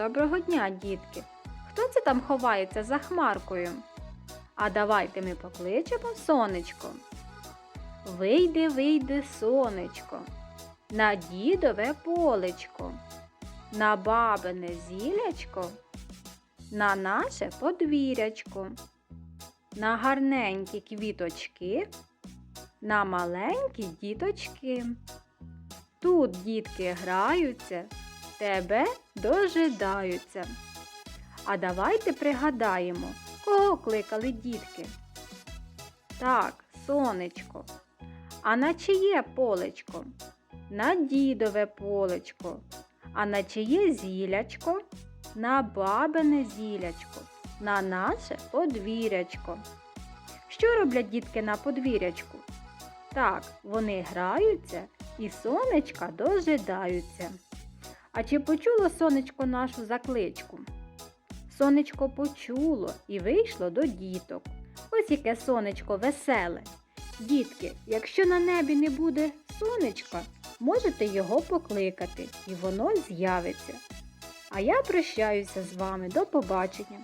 Доброго дня, дітки! Хто це там ховається за хмаркою? А давайте ми покличемо сонечко. Вийди, сонечко, на дідове полечко, на бабине зілячко, на наше подвірячко, на гарненькі квіточки, на маленькі діточки. Тут дітки граються, тебе дожидаються. А давайте пригадаємо, кого кликали дітки. Так, сонечко. А на чиє полечко? На дідове полечко. А на чиє зілячко? На бабине зілячко, на наше подвірячко. Що роблять дітки на подвірячку? Так, вони граються і сонечка дожидаються. А чи почуло сонечко нашу закличку? Сонечко почуло і вийшло до діток. Ось яке сонечко веселе. Дітки, якщо на небі не буде сонечка, можете його покликати, і воно з'явиться. А я прощаюся з вами. До побачення!